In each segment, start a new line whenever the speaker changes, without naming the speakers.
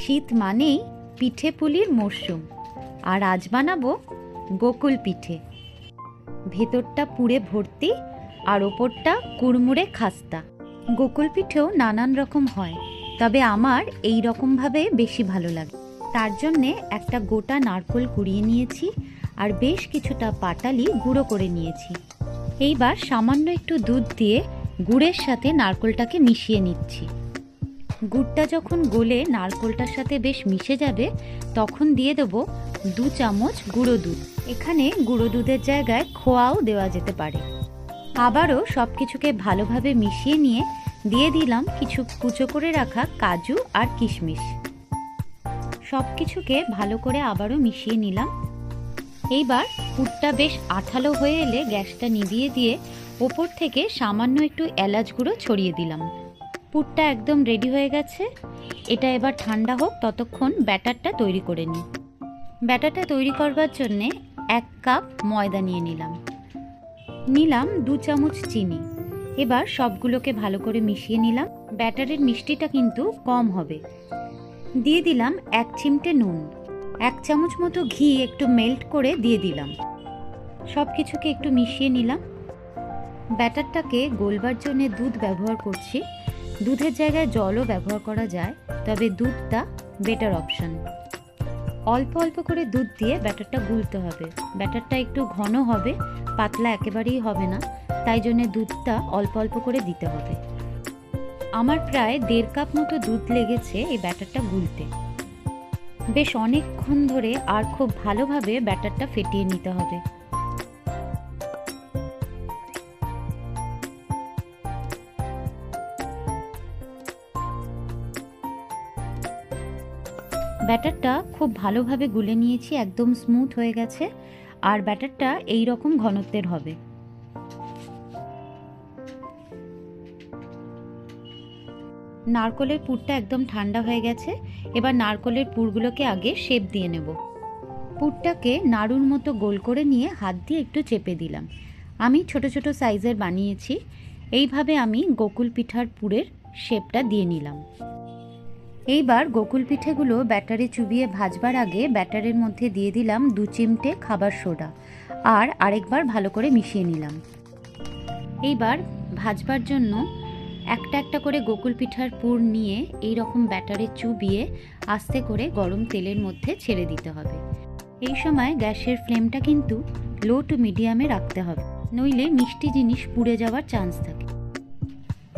শীত মানেই পিঠে পুলির মরশুম, আর আজ বানাবো গোকুল পিঠে। ভেতরটা পুড়ে ভর্তি, আর ওপরটা কুড়মুড়ে খাস্তা। গোকুল পিঠেও নানান রকম হয়, তবে আমার এই রকমভাবে বেশি ভালো লাগে। তার জন্যে একটা গোটা নারকোল কুড়িয়ে নিয়েছি, আর বেশ কিছুটা পাটালি গুঁড়ো করে নিয়েছি। এইবার সামান্য একটু দুধ দিয়ে গুড়ের সাথে নারকোলটাকে মিশিয়ে নিচ্ছি। গুড়টা যখন গলে নারকোলটার সাথে বেশ মিশে যাবে, তখন দিয়ে দেবো দু চামচ গুঁড়ো দুধ। এখানে গুঁড়ো দুধের জায়গায় খোয়াও দেওয়া যেতে পারে। আবারও সব কিছুকে ভালোভাবে মিশিয়ে নিয়ে দিয়ে দিলাম কিছু কুচো করে রাখা কাজু আর কিশমিশ। সব কিছুকে ভালো করে আবারও মিশিয়ে নিলাম। এইবার পুরটা বেশ আঠালো হয়ে এলে গ্যাসটা নিভিয়ে দিয়ে ওপর থেকে সামান্য একটু এলাচ গুঁড়ো ছড়িয়ে দিলাম। পুরটা একদম রেডি হয়ে গেছে। এটা এবার ঠান্ডা হোক, ততক্ষণ ব্যাটারটা তৈরি করে নিই। ব্যাটারটা তৈরি করবার জন্যে এক কাপ ময়দা নিয়ে নিলাম। নিলাম দু চামচ চিনি। এবার সবগুলোকে ভালো করে মিশিয়ে নিলাম। ব্যাটারের মিষ্টিটা কিন্তু কম হবে। দিয়ে দিলাম এক চিমটে নুন। এক চামচ মতো ঘি একটু মেল্ট করে দিয়ে দিলাম। সব কিছুকে একটু মিশিয়ে নিলাম। ব্যাটারটাকে গোলবার জন্য দুধ ব্যবহার করছি। দুধের জায়গায় জলও ব্যবহার করা যায়, তবে দুধটা বেটার অপশন অল্প অল্প করে দুধ দিয়ে ব্যাটারটা গুলতে হবে। ব্যাটারটা একটু ঘন হবে, পাতলা একেবারেই হবে না, তাই জন্যে দুধটা অল্প অল্প করে দিতে হবে। আমার প্রায় দেড় কাপ মতো দুধ লেগেছে এই ব্যাটারটা গুলতে। বেশ অনেকক্ষণ ধরে আর খুব ভালোভাবে ব্যাটারটা ফেটিয়ে নিতে হবে। ব্যাটারটা খুব ভালোভাবে গুলে নিয়েছি, একদম স্মুথ হয়ে গেছে। আর ব্যাটারটা এই রকম ঘনত্বের হবে। নারকলের পুরটা একদম ঠান্ডা হয়ে গেছে। এবার নারকলের পুরগুলোকে আগে শেপ দিয়ে নেব। পুরটাকে নাড়ুর মতো গোল করে নিয়ে হাত দিয়ে একটু চেপে দিলাম। আমি ছোট ছোট সাইজের বানিয়েছি। এইভাবে আমি গোকুল পিঠার পুরের শেপটা দিয়ে নিলাম। এইবার গোকুল পিঠেগুলো ব্যাটারে চুবিয়ে ভাজবার আগে ব্যাটারের মধ্যে দিয়ে দিলাম দু চিমটে খাবার সোডা আর আরেকবার ভালো করে মিশিয়ে নিলাম। এইবার ভাজবার জন্য একটা একটা করে গোকুল পিঠার পুর নিয়ে এই রকম ব্যাটারে চুবিয়ে আস্তে করে গরম তেলের মধ্যে ছেড়ে দিতে হবে। এই সময় গ্যাসের ফ্লেমটা কিন্তু লো টু মিডিয়ামে রাখতে হবে, নইলে মিষ্টি জিনিস পুড়ে যাওয়ার চান্স থাকে।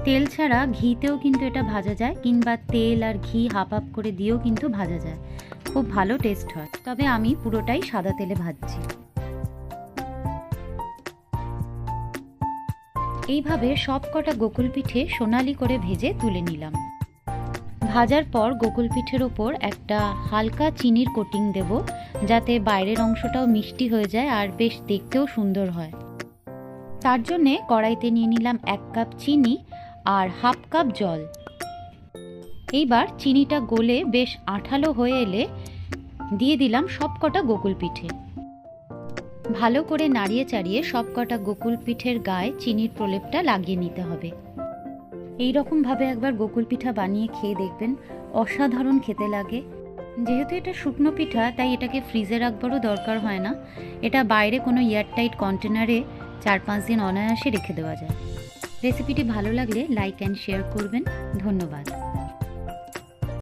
তেল ছাড়া ঘিতেও কিন্তু এটা ভাজা যায়, কিংবা তেল আর ঘি হাফ হাফ করে দিয়েও কিন্তু ভাজা যায়। খুব ভালো টেস্ট হয়। তবে আমি পুরোটাই সাদা তেলে ভাজছি। এইভাবে সব কটা গোকুল পিঠে সোনালি করে ভেজে তুলে নিলাম। ভাজার পর গোকুল পিঠের ওপর একটা হালকা চিনির কোটিং দেব, যাতে বাইরের অংশটাও মিষ্টি হয়ে যায় আর বেশ দেখতেও সুন্দর হয়। তার জন্যে কড়াইতে নিয়ে নিলাম এক কাপ চিনি আর হাফ কাপ জল। এইবার চিনিটা গলে বেশ আঠালো হয়ে এলে দিয়ে দিলাম সব কটা গোকুল পিঠে। ভালো করে নাড়িয়ে চাড়িয়ে সব কটা গোকুল পিঠের গায়ে চিনির প্রলেপটা লাগিয়ে নিতে হবে। এই রকমভাবে একবার গোকুল পিঠা বানিয়ে খেয়ে দেখবেন, অসাধারণ খেতে লাগে। যেহেতু এটা শুকনো পিঠা, তাই এটাকে ফ্রিজে রাখবারও দরকার হয় না। এটা বাইরে কোনো এয়ারটাইট কন্টেনারে চার পাঁচ দিন অনায়াসে রেখে দেওয়া যায়। রেসিপিটি ভালো লাগলে লাইক অ্যান্ড শেয়ার করবেন। ধন্যবাদ।